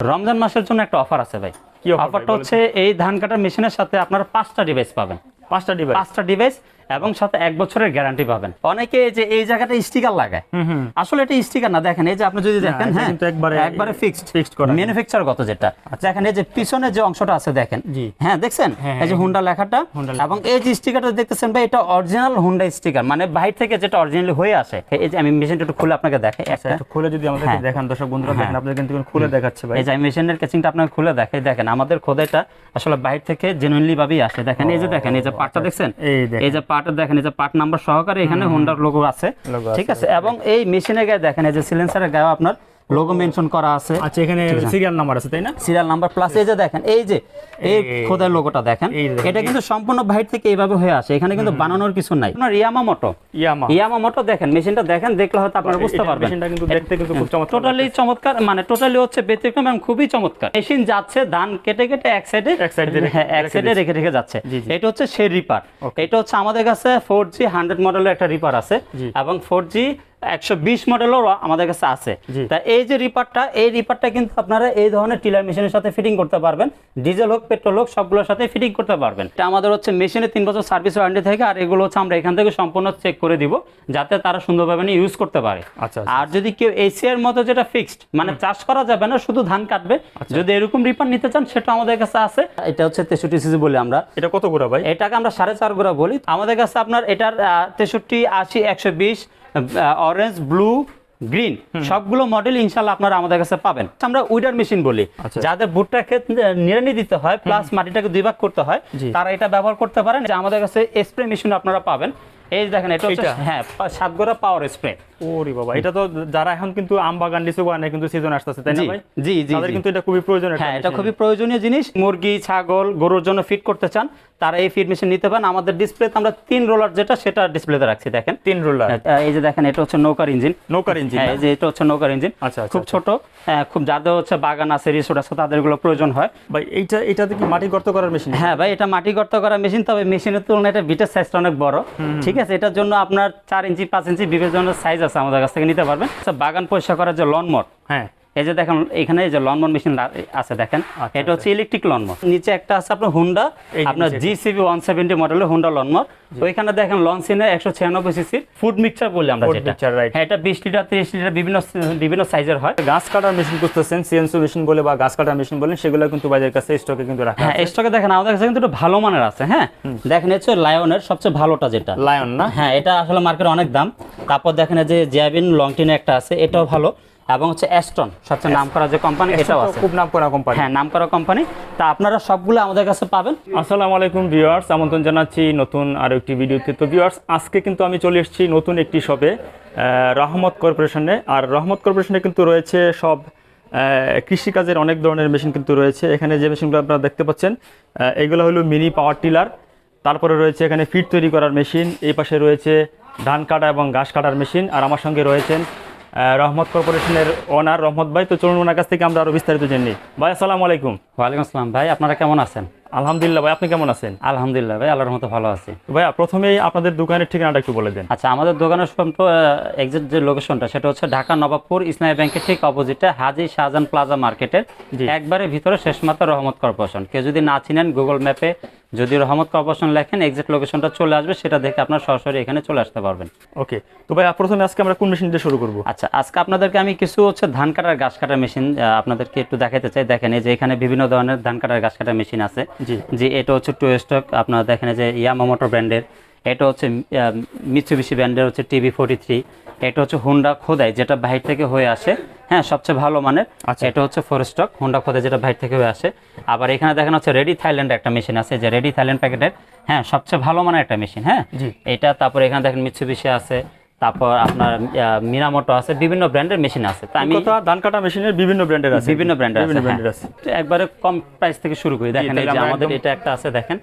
রমজান মাসের জন্য একটা অফার আছে ভাই। কি অফারটা হচ্ছে এই ধান কাটার মেশিনের সাথে আপনারা পাঁচটা ডিভাইস পাবেন। পাঁচটা ডিভাইস পাঁচটা ডিভাইস এবং সাথে এক বছরের গ্যারান্টি পাবেন অনেকে যে এই জায়গাটা স্টিকার লাগায় আসলে এটা স্টিকার না দেখেন এই যে আপনি যদি দেখেন হ্যাঁ কিন্তু একবারে- একবারে ফিক্সড fixed করা। ম্যানুফ্যাকচার গত যেটা দেখেন এই যে পিছনে যে অংশটা আছে দেখেন। হ্যাঁ দেখছেন হ্যাঁ, এই যে হুন্ডা লেখাটা এবং এই যে স্টিকারটা দেখতেছেন ভাই এটা অরিজিনাল হুন্ডা স্টিকার মানে বাইরে থেকে যেটা অরিজিনালি হয়ে আসে এই যে আমি মেশিনটা একটু খুলে আপনাকে দেখাই আচ্ছা একটা খুলে যদি আমাদেরকে হ্যাঁ। দেখান দর্শক বন্ধুরা দেখেন হ্যাঁ। আপনাদের কিন্তু খুলে দেখাচ্ছে ভাই এই যে মেশিনের কেচিংটা আপনাকে খুলে দেখাই দেখেন আমাদের খোদাইটা আসলে বাইরে থেকে জেনুইনলি ভাবেই আসে দেখেন এই যে দেখেন এই যে পার্টটা দেখছেন এই যে এই যে দেখেন এই যে পার্ট নাম্বার সহকারে এখানে হোন্ডার লোগো আছে। ঠিক আছে? এবং এই মেশিনে গায়ে দেখেন এই যে সিলেন্সারের গায়ে আপনার লোগো মেনশন করা আছে। আচ্ছা এখানে সিরিয়াল নাম্বার আছে তাই না? সিরিয়াল নাম্বার প্লাস এই যে দেখেন এই যে এই খোদার লোগোটা দেখেন এটা কিন্তু সম্পূর্ণ বাইরে থেকে এইভাবে হয়ে আসে এখানে কিন্তু বানানোর কিছু নাই। আপনার ইয়ামা মোটো ইয়ামা। ইয়ামা মোটো দেখেন মেশিনটা দেখেন দেখলে হয়তো আপনারা বুঝতে পারবেন। মেশিনটা কিন্তু দেখতে কিন্তু খুব চমৎকার টোটালি চমৎকার মানে টোটালি হচ্ছে ব্যতিক্রম এবং খুবই চমৎকার। মেশিন যাচ্ছে ধান কেটে কেটে এক সাইডে এক রেখে- হ্যাঁ এক সাইডে রেখে রেখে যাচ্ছে। এটা হচ্ছে সেই রিপার এটা হচ্ছে আমাদের কাছে ফোর জি হান্ড্রেড মডেলের একটা রিপার আছে এবং ফোর জি একশো বিশ মডেলেরও আমাদের কাছে আছে। তা এই যে রিপারটা এই রিপারটা কিন্তু আপনারা এই ধরনের টিলার মেশিনের সাথে ফিটিং করতে পারবেন। ডিজেল হোক পেট্রোল হোক সবগুলোর সাথে ফিটিং করতে পারবেন। এটা আমাদের হচ্ছে মেশিনে তিন বছর সার্ভিস ওয়ারেন্টি থাকে আর এগুলো হচ্ছে আমরা এখান থেকে সম্পূর্ণ চেক করে দিব যাতে তারা সুন্দরভাবে ইউজ করতে পারে। আচ্ছা, আর যদি কেউ এসিআর মতো যেটা ফিক্সড মানে চাষ করা যাবে না শুধু ধান কাটবে আচ্ছা। যদি এরকম রিপার নিতে চান সেটা আমাদের কাছে আছে। এটা হচ্ছে তেষট্টি সিসি বলি আমরা। এটা কত গুড়া ভাই? এটাকে আমরা সাড়ে চার গোড়া বলি। আমাদের কাছে আপনার এটার তেষট্টি আশি একশো বিশ অরেঞ্জ ব্লু গ্রিন সবগুলো মডেল ইনশাল্লাহ আপনারা আমাদের কাছে পাবেন। আমরা উইডার মেশিন বলি। আচ্ছা। যাদের ভুট্টা ক্ষেত নিড়ানি দিতে হয় প্লাস মাটিটাকে দুই ভাগ করতে হয় তারা এটা ব্যবহার করতে পারেন। যে আমাদের কাছে স্প্রে মেশিন আপনারা পাবেন। এই দেখেন এটা হচ্ছে হ্যাঁ সাতগোড়া সাত গোড়া পাওয়ার স্প্রে ওরে বাবা এটা তো যারা এখন কিন্তু আম বাগান লিচু বাগানে কিন্তু সিজন আসতেছে তাই না ভাই? জি, জি, তাদের কিন্তু এটা খুবই প্রয়োজন হ্যাঁ এটা খুবই প্রয়োজনীয় জিনিস। মুরগি ছাগল গরুর জন্য ফিট করতে চান তারা এই মেশিন নিতে পারেন। আমাদের ডিসপ্লেতে আমরা তিন রোলার যেটা সেটা ডিসপ্লেতে রাখছি দেখেন। তিন রোলার এই যে দেখেন এটা হচ্ছে নৌকার ইঞ্জিন নৌকার ইঞ্জিন হ্যাঁ এই যে এটা হচ্ছে নৌকার ইঞ্জিন আচ্ছা, আচ্ছা, খুব ছোট হ্যাঁ, খুব যাদের হচ্ছে বাগান আছে রিসোর্ট আছে প্রয়োজন হয়। ভাই এইটা এটাতে কি মাটি গর্ত করার মেশিন হ্যাঁ ভাই এটা মাটি গর্ত করা মেশিন তবে মেশিনের তুলনায় এটা বিটের সাইজটা অনেক বড়। ঠিক আছে এটার জন্য আপনার চার ইঞ্চি পাঁচ ইঞ্চি বিভিন্ন ধরনের সাইজ আছে আমাদের কাছ থেকে নিতে পারবেন। আচ্ছা, বাগান পরিষ্কার করার যে লনমট হ্যাঁ এই যে দেখেন এখানে এই যে লনমন মেশিন আছে দেখেন। আচ্ছা, এটা হচ্ছে ইলেকট্রিক লনমর নিচে একটা আছে আপনার হুন্ডা আপনার জিসিবি ওয়ান সেভেন্টি মডেলের হুন্ডা লনমর ওইখানে দেখেন লনসিনে একশো ছিয়ানব্বই সিসির ফুড মিক্সচার বললে আমরা যেটা। হ্যাঁ এটা বিশ লিটার তিরিশ লিটার বিভিন্ন বিভিন্ন সাইজের হয়। গাছ কাটার মেশিন করতেছেন সিএনসি মেশিন বলে বা গাছ কাটার মেশিন বলেন সেগুলো কিন্তু বাজারের কাছে স্টকে কিন্তু রাখা হ্যাঁ স্টকে দেখেন আমাদের কাছে কিন্তু ভালো মানের আছে হ্যাঁ? দেখেন হচ্ছে লায়নের সবচেয়ে ভালোটা যেটা। লায়ন না? হ্যাঁ এটা আসলে মার্কেটে অনেক দাম। তারপর দেখেন যে জ্যাবিন লংটিনে একটা আছে এটাও ভালো। এবং হচ্ছে অ্যাস্টন সবচেয়ে নাম করা যে কোম্পানি এটাও আছে। খুব নাম করা কোম্পানি হ্যাঁ নাম করা কোম্পানি তা আপনারা সবগুলো আমাদের কাছে পাবেন। আসসালামু আলাইকুম ভিউয়ার্স আমন্ত্রণ জানাচ্ছি নতুন আরও একটি ভিডিওতে। তো ভিউয়ার্স আজকে কিন্তু আমি চলে এসেছি নতুন একটি শপে রহমত কর্পোরেশনে আর রহমত কর্পোরেশনে কিন্তু রয়েছে সব কৃষিকাজের অনেক ধরনের মেশিন কিন্তু রয়েছে। এখানে যে মেশিনগুলো আপনারা দেখতে পাচ্ছেন এগুলো হলো মিনি পাওয়ার টিলার তারপরে রয়েছে এখানে ফিট তৈরি করার মেশিন এই পাশে রয়েছে ধান কাটা এবং ঘাস কাটার মেশিন আর আমার সঙ্গে রয়েছেন রহমত কর্পোরেশনের ওনার রহমত ভাই তো চলুন ওনার কাছ থেকে আমরা আরও বিস্তারিত জেনে নিই। ভাই আসসালামু আলাইকুম। ওয়ালাইকুম আসসালাম। ভাই আপনারা কেমন আছেন? আলহামদুলিল্লাহ ভাই আপনি কেমন আছেন? আলহামদুলিল্লাহ ভাই আল্লাহর মতো ভালো আছি। ভাইয়া প্রথমেই আপনাদের দোকানের ঠিকানাটা একটু বলে দেন। আচ্ছা আমাদের দোকানের এক্সাক্ট যে লোকেশনটা সেটা হচ্ছে ঢাকা নবাবপুর ইসলামী ব্যাংকের ঠিক অপোজিটে হাজি শাহজাহান প্লাজা মার্কেটের একবারে ভিতরে শেষ মাত্র রহমত কর্পোরেশন। কেউ যদি না চিনেন গুগল ম্যাপে যদি রহমত কর্পোরেশন লেখেন এক্সাক্ট লোকেশনটা চলে আসবে সেটা দেখে আপনার সরাসরি এখানে চলে আসতে পারবেন। ওকে তো ভাই প্রথমে আজকে আমরা কোন মেশিন দিয়ে শুরু করব? আচ্ছা আজকে আপনাদেরকে আমি কিছু হচ্ছে ধান কাটার গাছ কাটার মেশিন আপনাদেরকে একটু দেখাতে চাই। দেখেন এই যে এখানে বিভিন্ন ধরনের ধান কাটার গাছ কাটার মেশিন আছে। জি। জি এটা হচ্ছে টু স্টক আপনারা দেখেন যে ইয়ামা মোটর ব্র্যান্ডের। এটা হচ্ছে মিচুবিশি ব্র্যান্ডের হচ্ছে টিভি ফোর্টি থ্রি এটা হচ্ছে হুন্ডা খোদাই যেটা বাহির থেকে হয়ে আসে। হ্যাঁ সবচেয়ে ভালো মানের। আচ্ছা। এটা হচ্ছে ফোর স্টক হুন্ডা খোদাই যেটা বাহির থেকে হয়ে আসে। আবার এখানে দেখেন হচ্ছে রেডি থাইল্যান্ড একটা মেশিন আছে যে রেডি থাইল্যান্ড প্যাকেটের হ্যাঁ সবচেয়ে ভালো মানের একটা মেশিন হ্যাঁ। এটা তারপরে এখানে দেখেন মিচুবিশি আছে। তারপর আপনার মিনামোটো আছে বিভিন্ন ব্র্যান্ডের মেশিন আছে। তা আমি ধান কাটা মেশিনের বিভিন্ন ব্র্যান্ডের আছে। বিভিন্ন ব্র্যান্ডের বিভিন্ন ব্র্যান্ডের হ্যাঁ। আছে। একবারে কম প্রাইস থেকে শুরু করি। দেখেন এই যে আমাদের এটা একটা আছে দেখেন।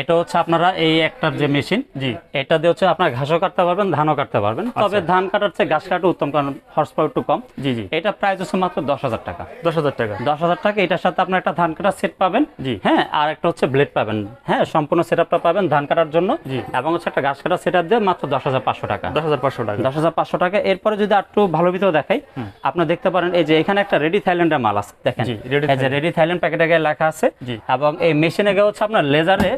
এটা হচ্ছে আপনারা এই একটার যে মেশিন জি। এটা দিয়ে হচ্ছে আপনার ঘাসও কাটতে পারবেন ধানও কাটতে পারবেন। তবে ধান কাটার চেয়ে ঘাস কাটা উত্তম কারণ হর্স পাওয়ার একটু কম। জি জি। এটা প্রাইস হচ্ছে মাত্র দশ হাজার টাকা। দশ হাজার টাকা। দশ হাজার টাকা এটার সাথে আপনার একটা ধান কাটার সেট পাবেন। জি। হ্যাঁ আর একটা হচ্ছে ব্লেড পাবেন। হ্যাঁ সম্পূর্ণ সেট পাবেন ধান কাটার জন্য। জি। এবং হচ্ছে একটা ঘাস কাটার সেট দিয়ে মাত্র দশ হাজার পাঁচশো টাকা। দশ হাজার পাঁচশো টাকা। দশ হাজার পাঁচশো টাকা। এরপরে যদি একটু ভালো ভিতরে দেখাই আপনার দেখতে পারেন এই যে এখানে একটা রেডি থাইল্যান্ডের মাল আছে দেখেন। এই যে রেডি থাইল্যান্ড প্যাকেটে গায়ে লেখা আছে এবং এই মেশিনে গিয়ে হচ্ছে আপনার লেজারে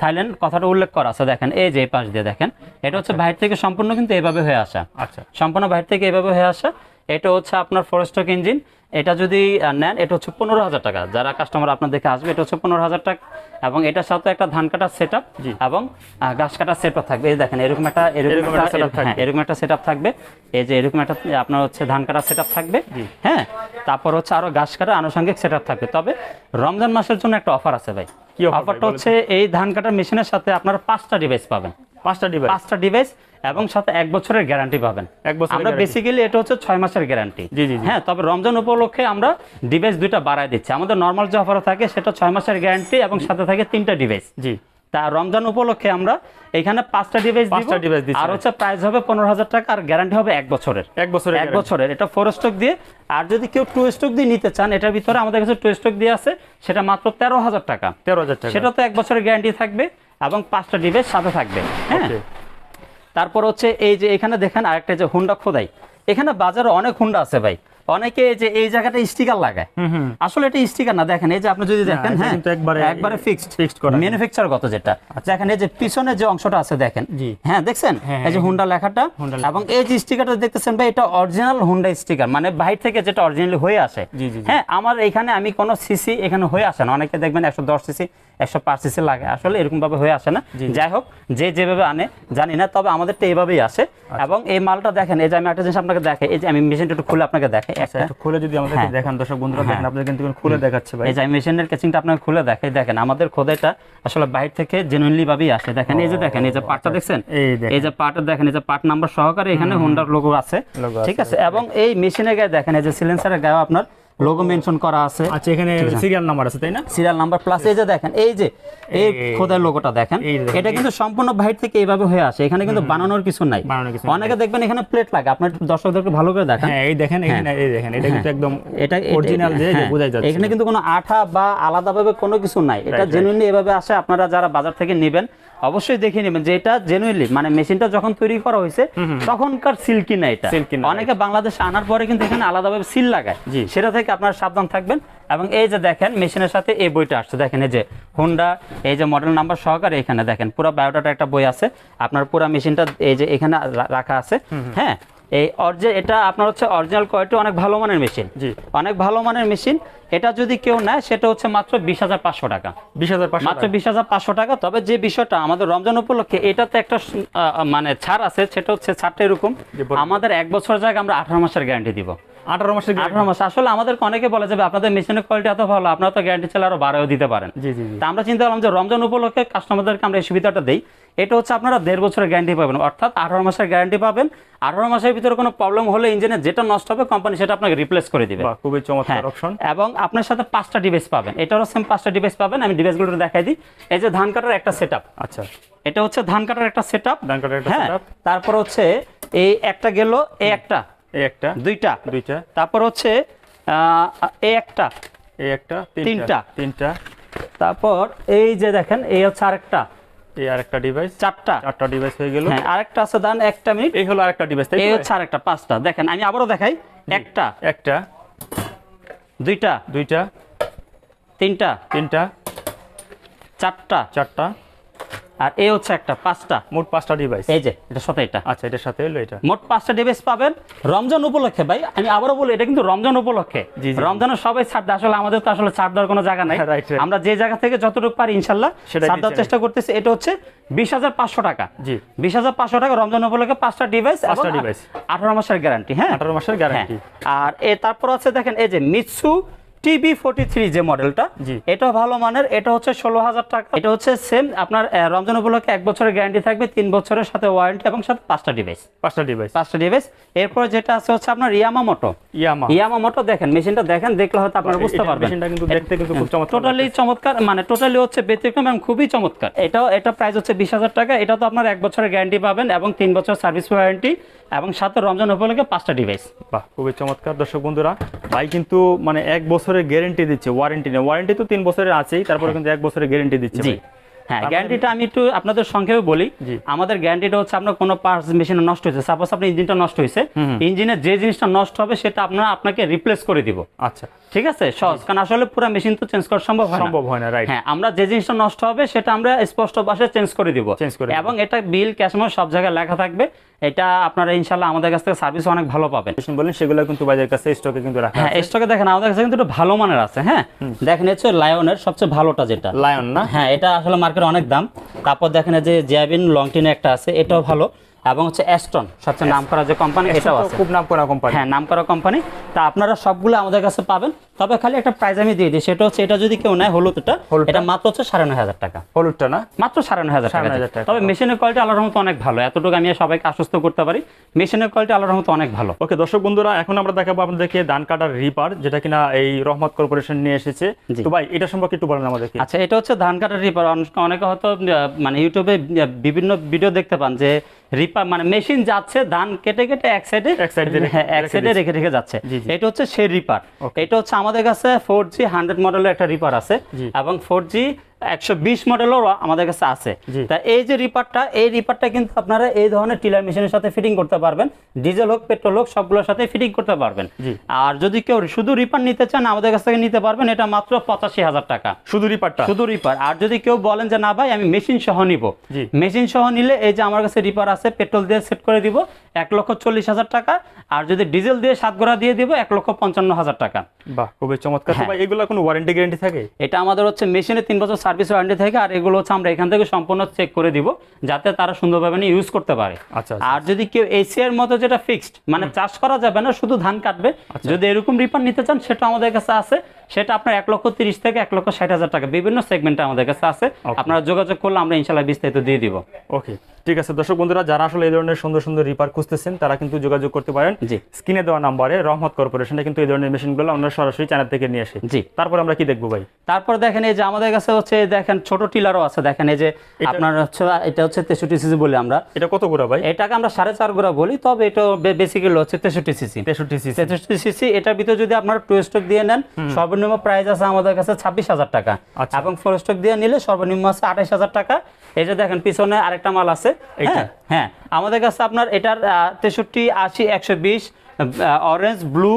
থাইল্যান্ড কথাটা উল্লেখ করা আছে দেখেন এই যে পাশ দিয়ে দেখেন। এটা হচ্ছে বাইরে থেকে সম্পূর্ণ কিন্তু এইভাবে হয়ে আসা। আচ্ছা। সম্পূর্ণ বাইরে থেকে এভাবে হয়ে আসা। এটা হচ্ছে আপনার ফরেস্টক ইঞ্জিন এটা যদি নেন এটা হচ্ছে পনেরো হাজার টাকা। যারা কাস্টমার আপনার দেখে আসবে এটা হচ্ছে পনেরো হাজার টাকা। এবং এটার সাথে একটা ধান কাটার সেট। এবং ঘাস কাটার সেট থাকবে। এই দেখেন এরকম একটা এরকম এরকম একটা থাকবে। হ্যাঁ, সেট থাকবে। এই যে এরকম একটা আপনার হচ্ছে ধান কাটার সেট থাকবে। হ্যাঁ তারপর হচ্ছে আরও ঘাস কাটার আনুষঙ্গিক সেট থাকবে। তবে রমজান মাসের জন্য একটা অফার আছে ভাই। কি অফারটা হচ্ছে এই ধান কাটার মেশিনের সাথে আপনারা পাঁচটা ডিভাইস পাবেন। পাঁচটা ডিভাইস পাঁচটা ডিভাইস এবং সাথে এক বছরের গ্যারান্টি পাবেন। এক বছরের আমরা বেসিক্যালি এটা হচ্ছে ছয় মাসের গ্যারান্টি জি, জি। হ্যাঁ তবে রমজান উপলক্ষে আমরা ডিভাইস দুইটা বাড়ায় দিচ্ছি। আমাদের নর্মাল যে অফার থাকে সেটা ছয় মাসের গ্যারান্টি এবং সাথে থাকে তিনটা ডিভাইস জি। তা রমজান উপলক্ষে আমরা এখানে পাঁচটা ডিভাইস পাঁচটা device দিচ্ছি। আর হচ্ছে প্রাইস হবে পনেরো হাজার টাকা আর গ্যারান্টি হবে এক বছরের। এক বছরের এক বছরের। এটা ফোর স্টক দিয়ে। আর যদি কেউ টু স্টক দিয়ে নিতে চান এটার ভিতরে আমাদের কাছে টু স্টক দিয়ে আছে সেটা মাত্র তেরো হাজার টাকা। তেরো হাজার টাকা। সেটা তো এক বছরের গ্যারান্টি থাকবে এবং পাঁচটা ডিভাইস সাথে থাকবে। হ্যাঁ. তারপর হচ্ছে এই যে এখানে দেখেন আরেকটা যে হুন্ডা খোদাই। এখানে বাজারে অনেক হুন্ডা আছে ভাই। অনেকে এই যে এই জায়গাটা স্টিকার লাগায়। আসলে এটা স্টিকার না দেখেন এই যে আপনি যদি দেখেন হ্যাঁ কিন্তু একবারে- একবারে ফিক্সড fixed করা। ম্যানুফ্যাকচার গত যেটা দেখেন এই যে পিছনে যে অংশটা আছে দেখেন। হ্যাঁ দেখছেন? হ্যাঁ, এই যে হুন্ডা লেখাটা। এবং এই যে স্টিকারটা দেখতেছেন ভাই এটা অরিজিনাল হুন্ডা স্টিকার। মানে বাইরে থেকে যেটা অরিজিনালি হয়ে আসে। হ্যাঁ আমার এখানে আমি কোনো সিসি এখানে হয়ে আসে না। অনেকে দেখবেন একশো দশ সিসি একশো পাঁচ সিসি লাগে। আসলে এরকম ভাবে হয়ে আসে না। যাই হোক যে যেভাবে আনে জানি না তবে আমাদেরটা এইভাবেই আসে। আচ্ছা। এবং এই মালটা দেখেন এই যে আমি একটা জিনিস আপনাকে দেখে এই যে আমি মেশিনটা একটু খুলে আপনাকে দেখে আচ্ছা একটু খুলে যদি আমাদেরকে হ্যাঁ। দেখান দর্শক বন্ধুরা দেখেন আপনাদের কিন্তু খুলে দেখাচ্ছে ভাই। এই যে মেশিনের কেচিংটা আপনাকে খুলে দেখাই দেখেন আমাদের খোদাইটা আসলে বাইরে থেকে জেনুইনলি ভাবেই আসে। দেখেন এই যে দেখেন এই যে পার্টটা দেখছেন? এই যে পার্টটা দেখেন এই যে পার্ট নাম্বার সহকারে এখানে হোন্ডার লোগো আছে। ঠিক আছে, আছে? এবং এই মেশিনের গায়ে দেখেন এই যে সিলেন্সারের গায়ে আপনার লোগো মেনশন করা আছে। আচ্ছা এখানে সিরিয়াল নাম্বার আছে তাই না? সিরিয়াল নাম্বার প্লাস এই যে দেখেন এই যে এই খোদার লোগোটা দেখেন এটা কিন্তু সম্পূর্ণ বাইরে থেকে এইভাবে হয়ে আসে এখানে কিন্তু বানানোর কিছু নাই। অনেকে দেখবেন এখানে প্লেট লাগে আপনার দর্শকদেরকে ভালো করে দেখান। হ্যাঁ এই দেখেন এখানে এই দেখেন এটা কিন্তু একদম এটা অরিজিনাল যে হ্যাঁ, বোঝাই যাচ্ছে। এখানে কিন্তু কোনো আঠা বা আলাদাভাবে কোনো কিছু নাই। এটা. জেনুইনলি এভাবে আসে আপনারা যারা বাজার থেকে নেবেন অবশ্যই দেখে নেবেন যে এটা জেনুইনলি মানে মেশিনটা যখন তৈরি করা হয়েছে তখনকার সিল্কি না এটা। অনেকে বাংলাদেশে আনার পরে কিন্তু এখানে আলাদাভাবে সিল লাগায়। জি। সেটা থেকে আপনারা সাবধান থাকবেন। এবং এই যে দেখেন মেশিনের সাথে এই বইটা আসছে। দেখেন এই যে হুন্ডা এই যে মডেল নাম্বার সহকারে এখানে দেখেন পুরো বায়োডাটা একটা বই আছে। আপনার পুরো মেশিনটা এই যে এখানে রাখা আছে। হ্যাঁ? এই অর্জে এটা আপনার হচ্ছে অরিজিনাল কোয়ালিটি অনেক ভালো মানের মেশিন জি। অনেক ভালো মানের মেশিন এটা যদি কেউ নেয় সেটা হচ্ছে মাত্র বিশ হাজার পাঁচশো টাকা। বিশ হাজার মাত্র বিশ হাজার পাঁচশো টাকা। তবে যে বিষয়টা আমাদের রমজান উপলক্ষে এটাতে একটা মানে ছাড় আছে সেটা হচ্ছে ছাড়টা এরকম। আমাদের এক বছর জায়গায় আমরা আঠারো মাসের গ্যারান্টি দিব। আঠারো মাসের আঠারো মাস। আসলে আমাদেরকে অনেকে বলে যাবে আপনাদের মেশিনের কোয়ালিটি এত ভালো আপনারা তো গ্যারান্টি চাইলে আরও বাড়াও দিতে পারেন। জি তা আমরা চিন্তা করলাম যে রমজান উপলক্ষে কাস্টমারদেরকে আমরা এই সুবিধাটা দিই। এটা হচ্ছে আপনারা দেড় বছরের গ্যারান্টি পাবেন। অর্থাৎ আঠারো মাসের গ্যারান্টি পাবেন। আঠারো মাসের ভিতরে কোনো প্রবলেম হলে ইঞ্জিনে যেটা নষ্ট হবে কোম্পানি সেটা আপনাকে রিপ্লেস করে দিবে। খুবই হ্যাঁ। চমৎকার অপশন এবং আপনার সাথে পাঁচটা ডিভাইস পাবেন। এটারও সেম পাঁচটা ডিভাইস পাবেন। আমি ডিভাইসগুলো দেখাই দিই। এই যে ধান কাটার একটা সেট আচ্ছা। এটা হচ্ছে ধান কাটার একটা সেট আপ ধান কাটার একটা হ্যাঁ। তারপর হচ্ছে এই একটা গেল এই একটা। এই একটা দুইটা। দুইটা। তারপর হচ্ছে এই একটা এই একটা তিনটা। তিনটা। তারপর এই যে দেখেন এই হচ্ছে আরেকটা। এই আরেকটা ডিভাইস চারটা। চারটা ডিভাইস হয়ে গেল। হ্যাঁ আরেকটা আছে দান একটা মিনিট। এই হলো আরেকটা ডিভাইস এই? হচ্ছে আরেকটা পাঁচটা। দেখেন আমি আবারও দেখাই। একটা। একটা। দুইটা। দুইটা। তিনটা। তিনটা। চারটা। চারটা। আর এই হচ্ছে একটা পাঁচটা। মোট পাঁচটা ডিভাইস এই যে এটা সাথে এটা। আচ্ছা এটার সাথে হলো এটা। মোট পাঁচটা ডিভাইস পাবেন। রমজান উপলক্ষে ভাই আমি আবারও বলি এটা কিন্তু রমজান উপলক্ষে। জি, জি। রমজানের সবাই ছাড় আসলে আমাদের তো আসলে ছাড় দেওয়ার কোনো জায়গা নাই. আমরা যে জায়গা থেকে যতটুকু পারি ইনশাল্লাহ ছাড় দেওয়ার চেষ্টা করতেছি। এটা হচ্ছে বিশ হাজার পাঁচশো টাকা। জি। বিশ হাজার পাঁচশো টাকা রমজান উপলক্ষে পাঁচটা ডিভাইস পাঁচটা device। আঠারো মাসের গ্যারান্টি হ্যাঁ? আঠারো মাসের গ্যারান্টি। আর এ তারপর আছে দেখেন এই যে মিৎসু টিবি ফোর্টি থ্রি যে মডেলটা জি। এটাও ভালো মানের এটা হচ্ছে ষোলো হাজার টাকা। এটা হচ্ছে সেম আপনার রমজান উপলক্ষে এক বছরের গ্যারান্টি থাকবে তিন বছরের সাথে ওয়ারেন্টি এবং সাথে পাঁচটা ডিভাইস পাঁচটা ডিভাইস পাঁচটা ডিভাইস এরপর যেটা আছে হচ্ছে আপনার ইয়ামা মোটো ইয়ামা ইয়ামা মোটো দেখেন মেশিনটা দেখেন দেখলে হয়তো আপনারা বুঝতে পারবেন। মেশিনটা কিন্তু দেখতে কিন্তু খুব চমৎকার টোটালি চমৎকার মানে টোটালি হচ্ছে ব্যতিক্রম এবং খুবই চমৎকার। এটাও এটা প্রাইস হচ্ছে বিশ হাজার টাকা এটা তো আপনার এক বছরের গ্যারান্টি পাবেন এবং তিন বছর সার্ভিস ওয়ারেন্টি এবং সাথে রমজান উপলক্ষে পাঁচটা ডিভাইস বাহ খুবই চমৎকার। দর্শক বন্ধুরা ভাই কিন্তু মানে এক বছরের গ্যারেন্টি দিচ্ছে ওয়ারেন্টি নেই। ওয়ারেন্টি তো তিন বছরের আছেই তারপরে কিন্তু এক বছরের গ্যারেন্টি দিচ্ছে। হ্যাঁ গ্যারান্টিটা আমি একটু আপনাদের সংক্ষেপে বলি। আমাদের গ্যারান্টিটা হচ্ছে আপনার কোনো পার্টস মেশিনে নষ্ট হয়েছে। সাপোজ আপনার ইঞ্জিনটা নষ্ট হয়েছে। ইঞ্জিনের যে জিনিসটা নষ্ট হবে সেটা আপনারা আপনাকে রিপ্লেস করে দিব। আচ্ছা। ঠিক আছে? সহজ কারণ আসলে পুরো মেশিন তো চেঞ্জ করা সম্ভব হয় সম্ভব হয় না রাইট হ্যাঁ আমরা যে জিনিসটা নষ্ট হবে সেটা আমরা স্পষ্ট ভাষায় চেঞ্জ করে দিব। Change করে এবং এটা বিল ক্যাশমো সব জায়গায় লেখা থাকবে। এটা আপনারা ইনশাল্লাহ আমাদের কাছ থেকে সার্ভিস অনেক ভালো পাবেন। মেশিন বলেন সেগুলো কিন্তু বাজারের কাছে স্টকে কিন্তু রাখা হ্যাঁ স্টকে দেখেন আমাদের কাছে কিন্তু একটু ভালো মানের আছে হ্যাঁ? দেখেন হচ্ছে লায়নের সবচেয়ে ভালোটা যেটা। লায়ন না? হ্যাঁ এটা আসলে মার্কেটে অনেক দাম। তারপর দেখেন এই যে জ্যাবিন লংটিন একটা আছে এটাও ভালো। এবং হচ্ছে অ্যাস্টন সবচেয়ে নাম করা যে কোম্পানি এটাও আছে। খুব নাম করা কোম্পানি হ্যাঁ নাম করা কোম্পানি তা আপনারা সবগুলো আমাদের কাছে পাবেন। তবে খালি একটা প্রাইস আমি দিয়ে দিই সেটা হচ্ছে এটা যদি কেউ নেয় হলুদটা? এটা মাত্র হচ্ছে সাড়ে নয় হাজার টাকা। হলুদটা না? মাত্র সাড়ে নয় হাজার টাকা 9,500 দিয়ে। টাকা। তবে মেশিনের কোয়ালিটি আল্লাহর রহমতে অনেক ভালো এতটুকু আমি সবাইকে আশ্বস্ত করতে পারি। মেশিনের কোয়ালিটি আল্লাহর রহমতে অনেক ভালো। ওকে দর্শক বন্ধুরা এখন আমরা দেখাবো আপনাদেরকে ধান কাটার রিপার যেটা কিনা এই রহমত কর্পোরেশন নিয়ে এসেছে। তো ভাই এটা সম্পর্কে একটু বলেন আমাদেরকে। আচ্ছা এটা হচ্ছে ধান কাটার রিপার অনেকে হয়তো মানে ইউটিউবে বিভিন্ন ভিডিও দেখতে পান যে রিপার মানে মেশিন যাচ্ছে ধান কেটে কেটে এক সাইডে এক রেখে- হ্যাঁ রেখে সাইডে রেখে রেখে যাচ্ছে। এটা হচ্ছে সেই রিপার. এটা হচ্ছে আমাদের কাছে ফোর জি হান্ড্রেড মডেলের একটা রিপার আছে এবং ফোর জি একশো বিশ মডেলও আমাদের কাছে আছে। তা এই যে রিপারটা এই রিপারটা কিন্তু আপনারা এই ধরনের টিলার মেশিনের সাথে ফিটিং করতে পারবেন। ডিজেল হোক পেট্রোল হোক সবগুলোর সাথে ফিটিং করতে পারবেন। আর যদি কেউ শুধু রিপার নিতে চান আমাদের কাছ থেকে নিতে পারবেন এটা মাত্র পঁচাশি হাজার টাকা। শুধু রিপারটা শুধু রিপার আর যদি কেউ বলেন যে না ভাই আমি মেশিন সহ নিব। মেশিন সহ নিলে এই যে আমার কাছে রিপার আছে পেট্রোল দিয়ে সেট করে দিব এক লক্ষ চল্লিশ হাজার টাকা। আর যদি ডিজেল দিয়ে সাত গোড়া দিয়ে দিব এক লক্ষ পঞ্চান্ন হাজার টাকা। বাহ খুবই চমৎকার। হ্যাঁ। এগুলো কোনো ওয়ারেন্টি গ্যারান্টি থাকে? এটা আমাদের হচ্ছে মেশিনে তিন বছর সার্ভিস ওয়ারেন্টি থেকে আর এগুলো হচ্ছে আমরা এখান থেকে সম্পূর্ণ চেক করে দিব যাতে তারা সুন্দরভাবে নিয়ে ইউজ করতে পারে আচ্ছা, আচ্ছা। আর যদি কেউ এসিআর মতো যেটা ফিক্সড মানে চাষ করা যাবে না শুধু ধান কাটবে আচ্ছা। যদি এরকম রিপার নিতে চান সেটা আমাদের কাছে আছে সেটা আপনার এক লক্ষ তিরিশ থেকে এক লক্ষ ষাট হাজার টাকা বিভিন্ন সেগমেন্টে আমাদের কাছে আছে. আপনারা যোগাযোগ করলে আমরা ইনশাল্লাহ বিস্তারিত দিয়ে দিব ওকে ঠিক আছে দর্শক বন্ধুরা যারা আসলে এই ধরনের সুন্দর সুন্দর রিপার খুঁজতেছেন তারা কিন্তু যোগাযোগ করতে পারেন। জি। স্ক্রিনে দেওয়া নাম্বারে রহমত কর্পোরেশনে কিন্তু এই ধরনের মেশিনগুলো আমরা সরাসরি চ্যানেল থেকে নিয়ে আসি। জি। তারপর আমরা কি দেখব ভাই? তারপর দেখেন এই যে আমাদের কাছে হচ্ছে দেখেন ছোট টিলারও আছে দেখেন এই যে আপনার হচ্ছে এটা হচ্ছে তেষট্টি সিসি বলি আমরা। এটা কত গুড়া ভাই? এটাকে আমরা সাড়ে চার গোড়া বলি তবে এটা বেসিক্যালি হচ্ছে তেষট্টি সিসি। তেষট্টি সিসি। তেষট্টি সিসি এটার ভিতরে যদি আপনারা টু স্টক দিয়ে নেন সর্বনিম্ন প্রাইস আছে আমাদের কাছে ছাব্বিশ হাজার টাকা। আচ্ছা। এবং ফোর স্টক দিয়ে নিলে সর্বনিম্ন আছে আঠাশ হাজার টাকা। এই যে দেখেন পিছনে আরেকটা মাল আছে এইটা? হ্যাঁ, হ্যাঁ। আমাদের কাছে আপনার এটার তেষট্টি আশি একশো বিশ অরেঞ্জ ব্লু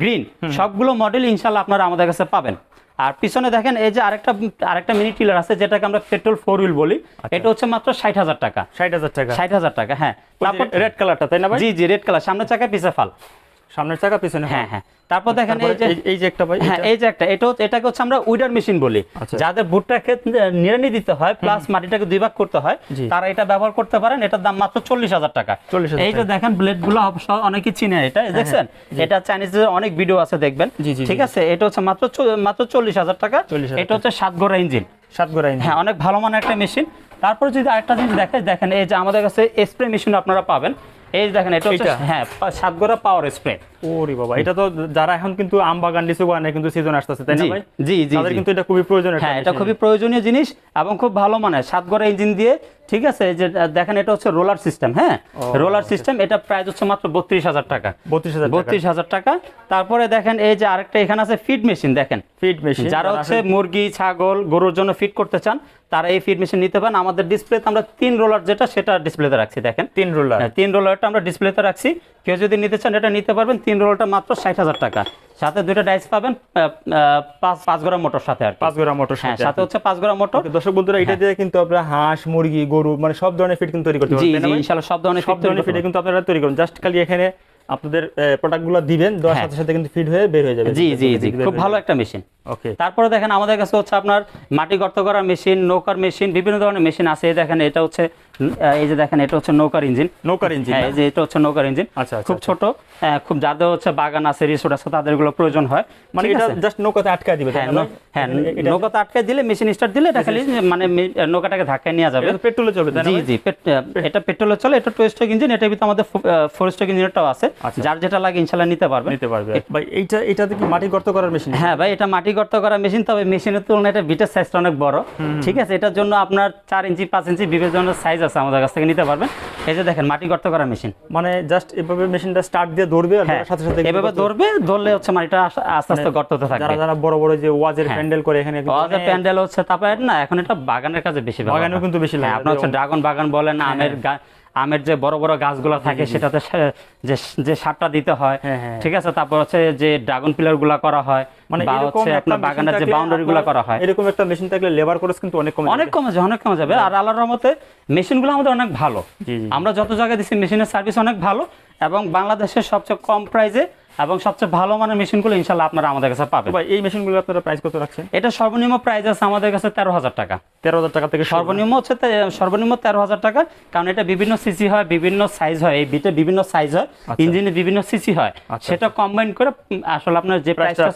গ্রিন সবগুলো মডেল ইনশাল্লাহ আপনারা আমাদের কাছে পাবেন। আর পিছনে দেখেন এই যে আরেকটা আরেকটা মিনি টিলার আছে যেটাকে আমরা পেট্রোল ফোর হুইল বলি। আচ্ছা। এটা হচ্ছে মাত্র ষাট হাজার টাকা। ষাট হাজার টাকা। ষাট হাজার টাকা হ্যাঁ। তারপর রেড কালারটা তাই না জি জি রেড কালার সামনে চাকা পিছে ফাল। সামনের চাকা পিছনে হ্যাঁ হ্যাঁ। তারপর দেখেন এই যে এই যে একটা ভাই হ্যাঁ এই যে একটা এটা এটাকে হচ্ছে আমরা উইডার মেশিন বলি। আচ্ছা। যাদের ভুট্টাকে নিড়ানি দিতে হয় প্লাস মাটিটাকে দুই ভাগ করতে হয় তারা এটা ব্যবহার করতে পারেন এটার দাম মাত্র চল্লিশ হাজার টাকা। 40,000 এই যে দেখেন ব্লেডগুলো অনেকে চিনে এটা এই দেখছেন? এটা চাইনিজের অনেক ভিডিও আছে দেখবেন? ঠিক আছে? এটা হচ্ছে মাত্র মাত্র চল্লিশ হাজার টাকা। 40,000 এটা হচ্ছে সাত গোড়া ইঞ্জিন সাত গোড়া ইঞ্জিন হ্যাঁ অনেক ভালো মানের একটা মেশিন তারপর যদি আরেকটা জিনিস দেখেন দেখেন এই যে আমাদের কাছে স্প্রে মেশিন আপনারা পাবেন। এই দেখেন এটা হচ্ছে হ্যাঁ সাত গোড়া পাওয়ার স্প্রে ওরে বাবা এটা তো যারা এখন কিন্তু আম বাগান লিচু বাগানে কিন্তু সিজন আসতেছে তাই না ভাই? জি, জি, তাদের কিন্তু এটা খুবই প্রয়োজন হ্যাঁ এটা খুবই প্রয়োজনীয় জিনিস এবং খুব ভালো মানের সাত গড়া ইঞ্জিন দিয়ে ঠিক আছে যে দেখেন এটা হচ্ছে রোলার সিস্টেম হ্যাঁ? রোলার সিস্টেম এটা প্রাইস হচ্ছে মাত্র বত্রিশ হাজার টাকা। বত্রিশ হাজার বত্রিশ হাজার টাকা। তারপরে দেখেন এই যে আরেকটা এখানে আছে ফিড মেশিন দেখেন। ফিট মেশিন যারা হচ্ছে মুরগি ছাগল গরুর জন্য ফিট করতে চান তারা এই ফিড মেশিন নিতে পারেন। আমাদের ডিসপ্লেতে আমরা তিন রোলার যেটা সেটা ডিসপ্লেতে রাখছি দেখেন। তিন রোলার তিন তিন রোলারটা আমরা ডিসপ্লেতে রাখছি। কেউ যদি নিতে চান এটা নিতে পারবেন। তিন রোলারটা মাত্র ষাট হাজার টাকা। সাথে দুটো ডাইস পাবেন পাঁচ পাঁচ গ্রাম মোটর সাথে আর পাঁচ গোড়া মোটর হ্যাঁ সাথে হচ্ছে পাঁচ গ্রাম মোটর। দর্শক বন্ধুরা এটা দিয়ে কিন্তু আপনারা হাঁস মুরগি গরু মানে সব ধরনের ফিট কিন্তু তৈরি করতে পারবেন ইনশাআল্লাহ সব ধরনের সব ধরনের ফিটে কিন্তু আপনারা তৈরি করুন। জাস্ট খালি এখানে আপনাদের প্রোডাক্টগুলো দিবেন দেওয়ার হ্যাঁ। সাথে সাথে কিন্তু ফিট হয়ে বের হয়ে যাবে। জি জি জি খুব ভালো একটা মেশিন ওকে। তারপরে দেখেন আমাদের কাছে হচ্ছে আপনার মাটি গর্ত করার মেশিন নৌকার মেশিন বিভিন্ন ধরনের মেশিন আছে। দেখেন এটা হচ্ছে এই যে দেখেন এটা হচ্ছে নৌকার ইঞ্জিন। নৌকার ইঞ্জিন হ্যাঁ এই যে এটা হচ্ছে নৌকার ইঞ্জিন। আচ্ছা, আচ্ছা, খুব ছোট খুব যাদের হচ্ছে বাগান আছে রিসোর্ট আছে তাদের এগুলো প্রয়োজন হয়। মানে এটা জাস্ট নৌকাতে আটকায় দিবে হ্যাঁ হ্যাঁ নৌকাতে আটকে দিলে মেশিন স্টার্ট দিলে এটা খালি মানে নৌকাটাকে ধাক্কায় নিয়ে যাবে। পেট্রোলে চলবে তাই না জি জি এটা পেট্রোলে চলে এটা টু স্ট্রোক ইঞ্জিন এটার ভিতরে আমাদের ফোর স্ট্রোক ইঞ্জিনটাও আছে। আচ্ছা। যার যেটা লাগে ইনশাল্লাহ নিতে পারবে। নিতে পারবে। ভাই এইটা এটাতে কি মাটি গর্ত করার মেশিন হ্যাঁ ভাই এটা মাটি গর্ত করা মেশিন তবে মেশিনের তুলনায় এটা বিটের সাইজটা অনেক বড়। ঠিক আছে? এটার জন্য আপনার চার ইঞ্চি পাঁচ ইঞ্চি বিভিন্ন সাইজ আছে আমাদের কাছ থেকে নিতে পারবেন। এই যে দেখেন মাটি গর্ত করা মেশিন। মানে জাস্ট এভাবে মেশিনটা স্টার্ট দিয়ে ধরবে আর হ্যাঁ সাথে সাথে এভাবে ধরবে ধরলে হচ্ছে মাটিটা আস্তে আস্তে গর্ত হতে থাকবে। যারা যারা বড় বড় যে ওয়াজের হ্যাঁ। প্যান্ডেল করে এখানে ওয়াজের প্যান্ডেল হচ্ছে তারপরে না এখন এটা বাগানের কাজে বেশি বাগানেও কিন্তু বেশি লাগে। হ্যাঁ, আপনার হচ্ছে ড্রাগন বাগান বলেন আমের আমের যে বড় বড় গাছগুলো থাকে সেটাতে যে সারটা দিতে হয় হ্যাঁ, হ্যাঁ। ঠিক আছে তারপর হচ্ছে যে ড্রাগন পিলারগুলা করা হয় মানে হচ্ছে আপনার বাগানের যে বাউন্ডারি গুলা করা হয় এরকম একটা মেশিন থাকলে লেবার খরচ কিন্তু অনেক কমে অনেক যাবে। কমে যায় অনেক কমে যাবে আর আল্লাহর রহমতে মেশিনগুলো আমাদের অনেক ভালো। আমরা যত জায়গায় দিচ্ছি মেশিনের সার্ভিস অনেক ভালো এবং বাংলাদেশের সবচেয়ে কম প্রাইসে এবং সবচেয়ে ভালো মানের মেশিনগুলো ইনশাল্লাহ আপনারা আমাদের কাছে পাবেন। ভাই এই মেশিনগুলো আপনারা প্রাইস কত রাখছেন? এটা সর্বনিম্ন প্রাইস আছে আমাদের কাছে তেরো হাজার টাকা। তেরো হাজার টাকা থেকে সর্বনিম্ন হচ্ছে সর্বনিম্ন তেরো হাজার টাকা কারণ এটা বিভিন্ন সিসি হয় বিভিন্ন সাইজ হয় এই বিটে বিভিন্ন সাইজ হয় ইঞ্জিনে বিভিন্ন সিসি হয়। আচ্ছা। সেটা কম্বাইন করে আসলে আপনার যে প্রাইসটা-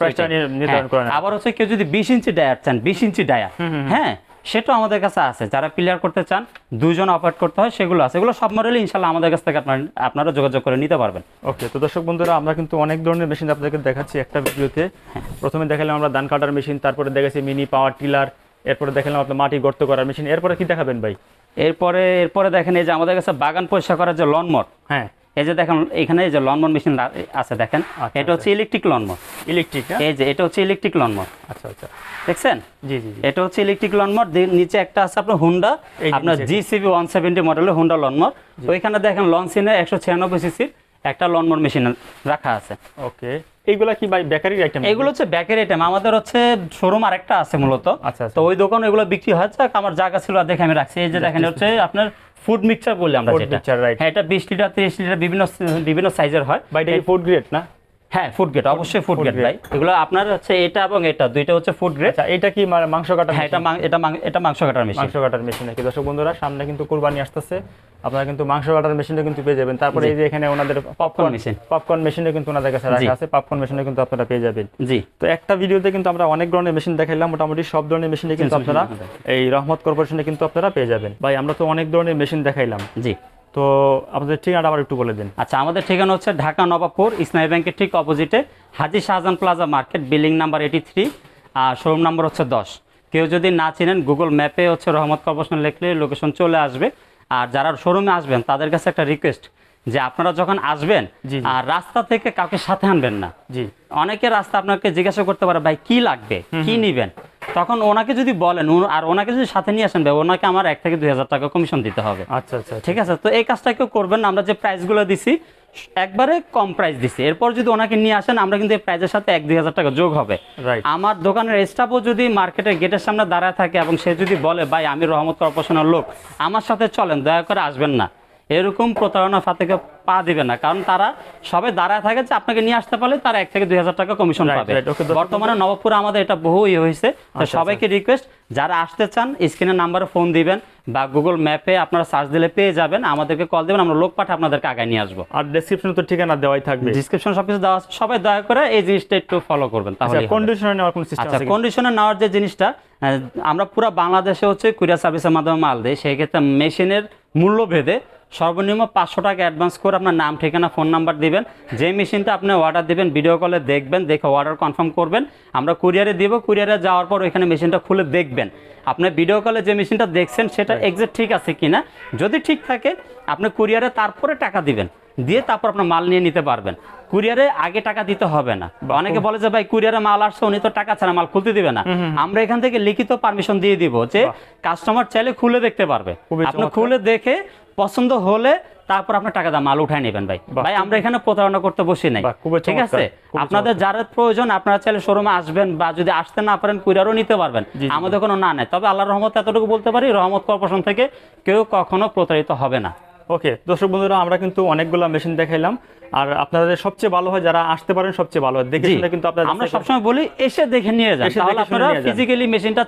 করে আবার হচ্ছে কেউ যদি বিশ ইঞ্চি ডায়ার চান বিশ ইঞ্চি ডায়ার হ্যাঁ। সেটাও আমাদের কাছে আছে। যারা প্লেয়ার করতে চান দুজন অপারেট করতে হয় সেগুলো আছে। এগুলো সব মডেলই ইনশাল্লাহ আমাদের কাছ থেকে আপনার আপনারা যোগাযোগ করে নিতে পারবেন। ওকে তো দর্শক বন্ধুরা আমরা কিন্তু অনেক ধরনের মেশিন আপনাদেরকে দেখাচ্ছি একটা ভিডিওতে। হ্যাঁ। প্রথমে দেখালাম আমরা ধান কাটার মেশিন তারপরে দেখাচ্ছি মিনি পাওয়ার টিলার এরপরে দেখালাম আপনার মাটি গর্ত করার মেশিন এরপরে কি দেখাবেন ভাই? এরপরে এরপরে দেখেন এই যে আমাদের কাছে বাগান পরিষ্কার করার যে লনমর হ্যাঁ। এই যে দেখেন এখানে এই যে লনমর মেশিন আছে দেখেন। আচ্ছা, এটা হচ্ছে ইলেকট্রিক লনমর ইলেকট্রিক এই যে এটা হচ্ছে ইলেকট্রিক লনমর আচ্ছা আচ্ছা। দেখছেন? জি জি এটা হচ্ছে ইলেকট্রিক লনমর নিচে একটা আছে আপনার হুন্ডা আপনার জিসিবি ওয়ান সেভেন্টি মডেলের হুন্ডা লনমর ওইখানে দেখেন লনসিনের একশো ছিয়ানব্বই সিসির একটা লনমর মেশিন রাখা আছে। ওকে। এইগুলা কি ভাই বেকারির আইটেম এগুলো হচ্ছে ব্যাকের আইটেম আমাদের হচ্ছে শোরুম আরেকটা আছে মূলত। আচ্ছা, আচ্ছা। তো ওই দোকানে এগুলো বিক্রি হয় যাক আমার জায়গা ছিল আর দেখে আমি রাখছি। এই যে দেখেন হচ্ছে আপনার ফুড মিক্সচার বলি আমরা যেটা। হ্যাঁ এটা বিশ লিটার তিরিশ লিটার বিভিন্ন বিভিন্ন সাইজের হয়। ভাই এটা ফুড গ্রেড না? হ্যাঁ ফুড গ্রেড অবশ্যই ফুড গ্রেড ভাই। এগুলো আপনার হচ্ছে এটা এবং এটা দুইটা হচ্ছে ফুড গ্রেড আচ্ছা এটা কি মা- মাংস কাটার হ্যাঁ এটা এটা এটা মাংস কাটার মেশিন মাংস কাটার মেশিন নাকি? দর্শক বন্ধুরা সামনে কিন্তু কুরবানি আসতেছে। আপনারা কিন্তু মাংস কাটার মেশিনটা কিন্তু পেয়ে যাবেন। তারপরে এই যে এখানে ওনাদের পপকর্ন machine। পপকর্ন মেশিনও কিন্তু ওনাদের কাছে রাখা আছে। পপকর্ন মেশিনও কিন্তু আপনারা পেয়ে যাবেন। জি। তো একটা ভিডিওতে কিন্তু আমরা অনেক ধরনের মেশিন দেখাইলাম। মোটামুটি সব ধরনের মেশিনে কিন্তু আপনারা এই রহমত কর্পোরেশনে কিন্তু আপনারা পেয়ে যাবেন। ভাই আমরা তো অনেক ধরনের মেশিন দেখাইলাম। জি। তো আপনাদের ঠিকানাটা আবার একটু বলে দিন। আচ্ছা আমাদের ঠিকানা হচ্ছে ঢাকা নবাবপুর ইসলামী ব্যাংকের ঠিক অপোজিটে Haji Shahjahan plaza market building number eighty three আর শোরুম নাম্বার হচ্ছে দশ। কেউ যদি না চিনেন গুগল ম্যাপে হচ্ছে রহমত কর্পোরেশন লিখলে লোকেশন চলে আসবে। আর যারা শোরুমে আসবেন তাদের কাছে একটা রিকোয়েস্ট যে আপনারা যখন আসবেন। আর রাস্তা থেকে কাউকে সাথে আনবেন না। জি। অনেকে রাস্তা আপনাকে জিজ্ঞাসা করতে পারে ভাই কি লাগবে? কি নিবেন? তখন ওনাকে যদি বলেন আর ওনাকে যদি সাথে নিয়ে আসেন ভাই ওনাকে আমার এক থেকে দুই হাজার টাকা কমিশন দিতে হবে। আচ্ছা আচ্ছা ঠিক আছে? তো এই কাজটা কেউ করবেন আমরা যে প্রাইসগুলো দিছি একবারে কম প্রাইস দিছি। এরপর যদি ওনাকে নিয়ে আসেন আমরা কিন্তু এই প্রাইসের সাথে এক দুই হাজার টাকা যোগ হবে। রাইট আমার দোকানের স্টাফও যদি মার্কেটের গেটের সামনে দাঁড়ায় থাকে এবং সে যদি বলে ভাই আমি রহমত কর্পোরেশনের লোক আমার সাথে চলেন দয়া করে আসবেন না। এরকম প্রতারণা ফাতেকে পা দিবে না। কারণ তারা সবে দাঁড়ায় থাকে যে আপনাকে নিয়ে আসতে পারলে তারা এক থেকে দুই হাজার টাকা কমিশন পাবে। বর্তমানে নবপুরে আমাদের এটা বহু ইয়ে হয়েছে। তো আচ্ছা, সবাইকে রিকোয়েস্ট যারা আসতে চান স্ক্রিনের নাম্বারে ফোন দিবেন বা গুগল ম্যাপে আপনারা সার্চ দিলে পেয়ে যাবেন। আমাদেরকে কল দেবেন আমরা লোক পাঠে আপনাদেরকে আগায় নিয়ে আসব। আর ডেসক্রিপশনে তো ঠিকানা দেওয়াই থাকবে। ডিসক্রিপশন সবকিছু দেওয়া আছে। সবাই দয়া করে এই জিনিসটা একটু ফলো করবেন আচ্ছা তাহলে কন্ডিশনে নেওয়ার কোনো সিস্টেম আচ্ছা আছে কন্ডিশনে নেওয়ার যে জিনিসটা আমরা পুরো বাংলাদেশে হচ্ছে কুরিয়ার সার্ভিসের মাধ্যমে মাল দিই। সেই ক্ষেত্রে মেশিনের মূল্য ভেদে সর্বনিম্ন পাঁচশো টাকা অ্যাডভান্স করে আপনার নাম ঠিকানা ফোন নাম্বার দিবেন। যে মেশিনটা আপনি অর্ডার দিবেন ভিডিও কলে দেখবেন দেখে অর্ডার কনফার্ম করবেন। আমরা কুরিয়ারে দিব কুরিয়ারে যাওয়ার পর ওইখানে মেশিনটা খুলে দেখবেন। আপনি ভিডিও কলে যে মেশিনটা দেখছেন সেটা এক্সাক্ট ঠিক আছে কিনা? যদি ঠিক থাকে আপনি কুরিয়ারে তারপরে টাকা দিবেন। দিয়ে তারপর আপনার মাল নিয়ে নিতে পারবেন। কুরিয়ারে আগে টাকা দিতে হবে না। অনেকে বলে যে ভাই কুরিয়ারে মাল আসছে উনি তো টাকা ছাড়া মাল খুলতে দিবে না। আমরা এখান থেকে লিখিত পারমিশন দিয়ে দিব যে কাস্টমার চাইলে খুলে দেখতে পারবে। আপনি খুলে দেখে পছন্দ হলে তারপর আপনার টাকা দা মাল উঠায় নেবেন ভাই। ভাই আমরা এখানে প্রতারণা করতে বসি নাই। ঠিক আছে? আপনাদের যারা প্রয়োজন আপনারা চাইলে শোরুমে আসবেন বা যদি আসতে না পারেন কুরিয়ারও নিতে পারবেন। আমাদের কোনো না নাই। তবে আল্লাহর রহমত এতটুকু বলতে পারি রহমত কর্পোরেশন থেকে কেউ কখনো প্রতারিত হবে না। ওকে দর্শক বন্ধুরা আমরা কিন্তু অনেকগুলো মেশিন দেখাইলাম। আর আপনাদের সবচেয়ে ভালো হয় যারা আসতে পারেন সবচেয়ে ভালো হয়। দেখে শুনে কিন্তু আপনারা আমরা সবসময় বলি এসে দেখে নিয়ে যান। তাহলে আপনারা ফিজিক্যালি মেশিনটা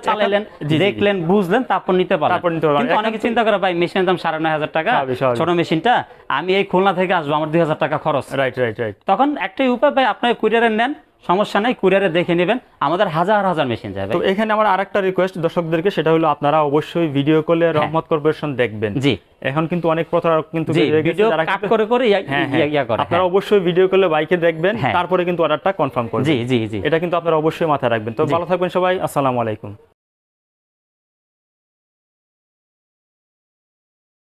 জি। দেখলেন বুঝলেন তারপর নিতে পারলেন। তারপর নিতে পারবেন। কিন্তু অনেকে চিন্তা করে ভাই মেশিনের দাম সাড়ে নয় হাজার টাকা স্বাভাবিক, স্বাভাবিক। ছোট মেশিনটা আমি এই খুলনা থেকে আসব আমার দুই হাজার টাকা খরচ। রাইট রাইট রাইট তখন একটাই উপায় ভাই আপনার কুরিয়ারে নেন সমস্যা নাই কুরিয়ারে দেখে নেবেন। আমাদের হাজার হাজার মেশিন যাবে। তো এখানে আমার আরেকটা রিকোয়েস্ট দর্শকদেরকে সেটা হলো আপনারা অবশ্যই ভিডিও কলে রহমত কর্পোরেশন দেখবেন। জি। এখন কিন্তু অনেক প্রতারক কিন্তু ভিডিও কাট করে করে ইয়া- হ্যাঁ, ইয়া করে আপনারা হ্যাঁ। অবশ্যই ভিডিও কলে বাইকে দেখবেন হ্যাঁ। তারপরে কিন্তু অর্ডারটা কনফার্ম করবেন। জি জি জি। এটা কিন্তু আপনারা অবশ্যই মাথায় রাখবেন। তো ভালো থাকবেন সবাই আসসালামু আলাইকুম।